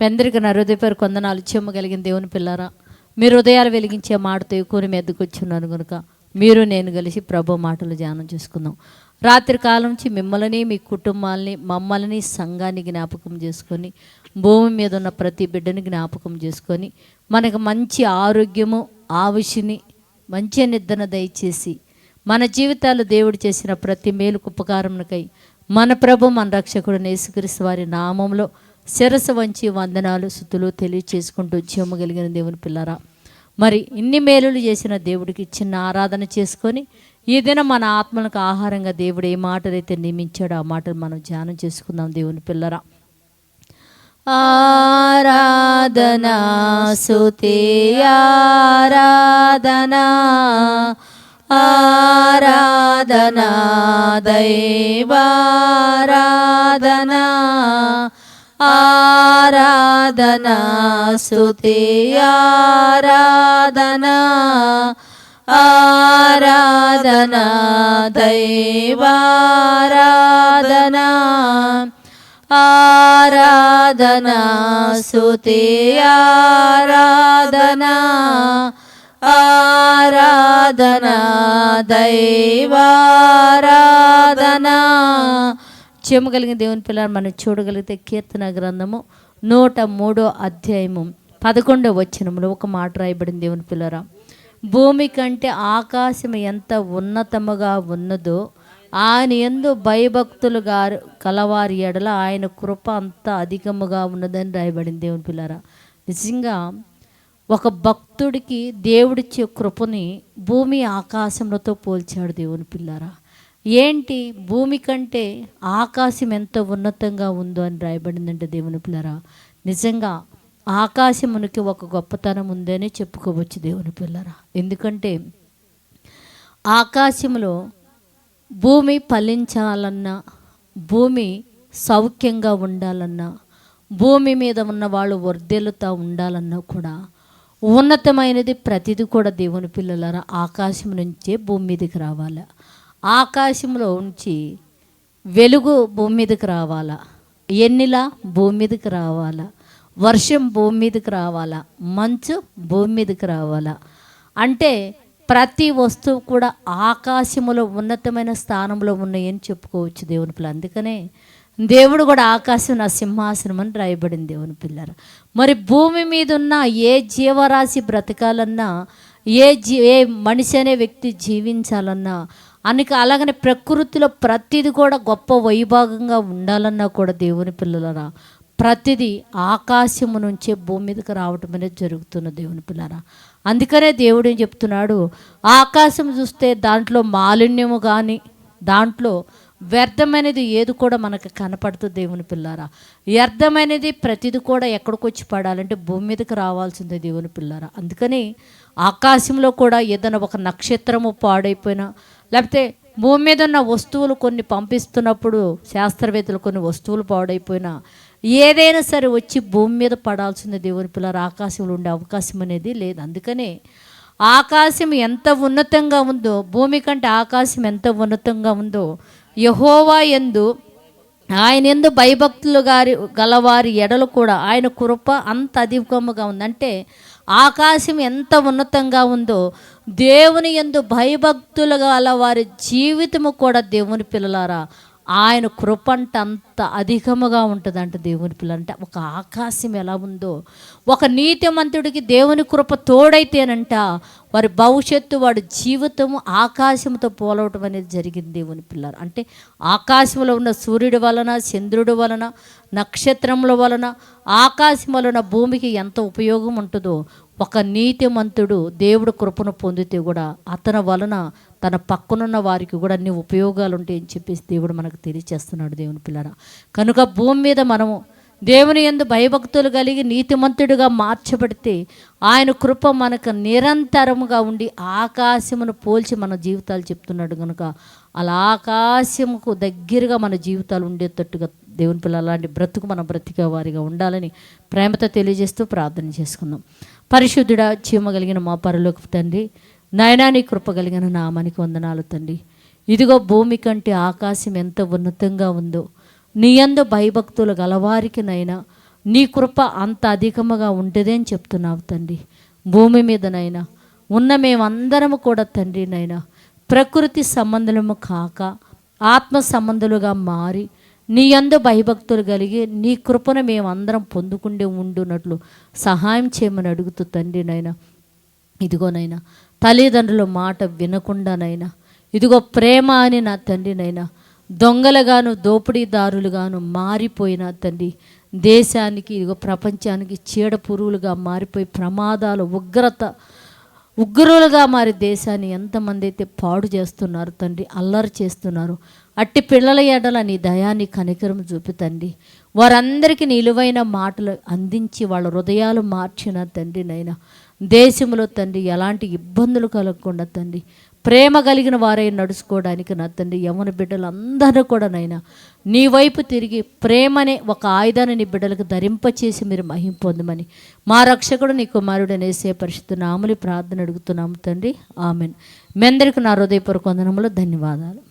పెందరికి నా కొందనాలు పేరు కొందనాలు చెమ్మగలిగిన దేవుని పిల్లారా. మీరు హృదయాలు వెలిగించే మాటతో ఎక్కువ మెద్దుకొచ్చున్నాను కనుక మీరు నేను కలిసి ప్రభు మాటలు ధ్యానం చేసుకుందాం. రాత్రి కాలం నుంచి మిమ్మల్ని మీ కుటుంబాలని మమ్మల్ని సంఘాన్ని జ్ఞాపకం చేసుకొని భూమి మీద ఉన్న ప్రతి బిడ్డని జ్ఞాపకం చేసుకొని మనకు మంచి ఆరోగ్యము ఆవిషిని మంచి నిద్రన దయచేసి మన జీవితాలు దేవుడు చేసిన ప్రతి మేలుకు ఉపకారమునకై మన ప్రభు మన రక్షకుడు యేసుక్రీస్తు వారి నామంలో శిరస్సు వంచి వందనాలు సుతులు తెలియచేసుకుంటూ జీవమగలిగిన దేవుని పిల్లరా. మరి ఇన్ని మేలులు చేసిన దేవుడికి చిన్న ఆరాధన చేసుకొని ఈ దినం మన ఆత్మలకు ఆహారంగా దేవుడు ఏ మాటలైతే నియమించాడో ఆ మాటలు మనం ధ్యానం చేసుకుందాం దేవుని పిల్లరా. ఆరాధనా సుతే ఆరాధనా ఆరాధనా దైవారాధనా. ఆరాధనా సుతే ఆరాధనా ఆరాధనా దైవారాధనా ఆరాధనా సుతే ఆరాధనా ఆరాధనా దైవారాధనా చెమ్మ కలిగిన దేవుని పిల్లలు మనం చూడగలిగితే కీర్తన గ్రంథము నూట మూడో అధ్యాయము పదకొండో వచ్చినములో ఒక మాట రాయబడింది దేవుని పిల్లరా. భూమి కంటే ఆకాశం ఎంత ఉన్నతముగా ఉన్నదో ఆయన ఎందు భయభక్తులు గారు కలవారి ఎడల ఆయన కృప అంత అధికముగా ఉన్నదని రాయబడింది దేవుని పిల్లరా. నిజంగా ఒక భక్తుడికి దేవుడిచ్చే కృపని భూమి ఆకాశంలతో పోల్చాడు దేవుని పిల్లారా. ఏంటి భూమి కంటే ఆకాశం ఎంత ఉన్నతంగా ఉందో అని రాయబడిందంటే దేవుని పిల్లరా నిజంగా ఆకాశమునికి ఒక గొప్పతనం ఉందని చెప్పుకోవచ్చు దేవుని పిల్లరా. ఎందుకంటే ఆకాశంలో భూమి ఫలించాలన్నా భూమి సౌఖ్యంగా ఉండాలన్నా భూమి మీద ఉన్న వాళ్ళు వర్ధిల్లుతా ఉండాలన్నా కూడా ఉన్నతమైనది ప్రతిది కూడా దేవుని పిల్లలారా ఆకాశం నుంచే భూమి మీదకి రావాలి. ఆకాశంలో ఉంచి వెలుగు భూమి మీదకి రావాలా? ఎన్నిలా భూమి మీదకి రావాలా? వర్షం భూమి మీదకి రావాలా? మంచు భూమి మీదకి రావాలా? అంటే ప్రతి వస్తువు కూడా ఆకాశములో ఉన్నతమైన స్థానంలో ఉన్నాయని చెప్పుకోవచ్చు దేవుని పిల్ల అందుకనే దేవుడు కూడా ఆకాశం నా సింహాసనం అని రాయబడింది దేవుని పిల్లర మరి భూమి మీద ఉన్న ఏ జీవరాశి బ్రతకాలన్నా ఏ జీ ఏ మనిషి అనే వ్యక్తి జీవించాలన్నా అనక అలాగనే ప్రకృతిలో ప్రతిది కూడా గొప్ప వైభాగంగా ఉండాలన్నా కూడా దేవుని పిల్లలరా ప్రతిదీ ఆకాశము నుంచే భూమి మీదకి రావటం అనేది జరుగుతున్న దేవుని పిల్లరా అందుకనే దేవుడు ఏం చెప్తున్నాడు ఆకాశం చూస్తే దాంట్లో మాలిన్యము కానీ దాంట్లో వ్యర్థమైనది ఏది కూడా మనకు కనపడుతుంది దేవుని పిల్లారా. వ్యర్థమైనది ప్రతిది కూడా ఎక్కడికి వచ్చి పడాలంటే భూమి మీదకి రావాల్సిందే దేవుని పిల్లారా. అందుకని ఆకాశంలో కూడా ఏదైనా ఒక నక్షత్రము పాడైపోయినా లేకపోతే భూమి మీద ఉన్న వస్తువులు కొన్ని పంపిస్తున్నప్పుడు శాస్త్రవేత్తలు కొన్ని వస్తువులు పాడైపోయినా ఏదైనా సరే వచ్చి భూమి మీద పడాల్సిందే దేవుని పిల్లలు ఆకాశంలో ఉండే అవకాశం అనేది లేదు. అందుకనే ఆకాశం ఎంత ఉన్నతంగా ఉందో భూమి కంటే ఆకాశం ఎంత ఉన్నతంగా ఉందో యహోవా ఎందు ఆయన ఎందు భయభక్తులు గారి గలవారి ఎడలు కూడా ఆయన కృప అంత అధికముగా ఉందంటే ఆకాశం ఎంత ఉన్నతంగా ఉందో దేవుని ఎందు భయభక్తులు గల వారి జీవితము కూడా దేవుని పిల్లలారా. ఆయన కృప అంటే అంత అధికముగా ఉంటుందంట దేవుని పిల్ల అంటే ఒక ఆకాశం ఎలా ఉందో ఒక నీతిమంతుడికి దేవుని కృప తోడైతేనంట వారి భవిష్యత్తు వాడి జీవితము ఆకాశంతో పోలవటం అనేది జరిగింది దేవుని పిల్లలు. అంటే ఆకాశంలో ఉన్న సూర్యుడి వలన చంద్రుడి వలన నక్షత్రముల వలన ఆకాశం వలన భూమికి ఎంత ఉపయోగం ఉంటుందో ఒక నీతిమంతుడు దేవుడు కృపను పొందితే కూడా అతని వలన తన పక్కనున్న వారికి కూడా అన్ని ఉపయోగాలు ఉంటాయని చెప్పేసి దేవుడు మనకు తెలియచేస్తున్నాడు దేవుని పిల్లరా. కనుక భూమి మీద మనము దేవుని ఎందు భయభక్తులు కలిగి నీతిమంతుడిగా మార్చబడితే ఆయన కృప మనకు నిరంతరముగా ఉండి ఆకాశమును పోల్చి మన జీవితాలు చెప్తున్నాడు కనుక అలా ఆకాశముకు దగ్గరగా మన జీవితాలు ఉండేటట్టుగా దేవుని పిల్లలు అలాంటి బ్రతుకు మన బ్రతికే వారిగా ఉండాలని ప్రేమతో తెలియజేస్తూ ప్రార్థన చేసుకుందాం. చెమ్మ కలిగిన మా పరలోకి తండ్రి నాయనా నీ కృప కలిగిన నామానికి వందనాలు తండ్రి. ఇదిగో భూమి కంటే ఆకాశం ఎంత ఉన్నతంగా ఉందో నీ అందు భయభక్తులు గలవారికి నైనా నీ కృప అంత అధికముగా ఉంటుంది అని చెప్తున్నావు తండ్రి. భూమి మీదనైనా ఉన్న మేమందరము కూడా తండ్రి నైనా ప్రకృతి సంబంధము కాక ఆత్మ సంబంధులుగా మారి నీ అందు భయభక్తులు కలిగి నీ కృపను మేమందరం పొందుకుండే ఉండునట్లు సహాయం చేయమని అడుగుతూ తండ్రి నైనా ఇదిగోనైనా తల్లిదండ్రుల మాట వినకుండానైనా ఇదిగో ప్రేమ అని నా తండ్రినైనా దొంగలుగాను దోపిడీదారులుగాను మారిపోయిన తండ్రి. దేశానికి ఇదిగో ప్రపంచానికి చీడ పురుగులుగా మారిపోయి ప్రమాదాలు ఉగ్రత ఉగ్రులుగా మారి దేశాన్ని ఎంతమంది అయితే పాడు చేస్తున్నారు తండ్రి అల్లరి చేస్తున్నారు. అట్టి పిల్లల ఎడల నీ దయాన్ని కనికరం చూపుతండి వారందరికీ నిలువైన మాటలు అందించి వాళ్ళ హృదయాలు మార్చిన తండ్రినైనా దేశంలో తండ్రి ఎలాంటి ఇబ్బందులు కలగకుండా తండ్రి ప్రేమ కలిగిన వారై నడుచుకోవడానికి నా తండ్రి బిడ్డలు బిడ్డలందరూ కూడా నైనా నీ వైపు తిరిగి ప్రేమనే ఒక ఆయుధాన్ని నీ బిడ్డలకు ధరింపచేసి మీరు మహిం పొందమని మా రక్షకుడు నీ కుమారుడు నేసే పరిస్థితి నాములి ప్రార్థన అడుగుతున్నాము తండ్రి. ఆమెన్. మీ అందరికీ నా హృదయపూర్వక వందనములు ధన్యవాదాలు.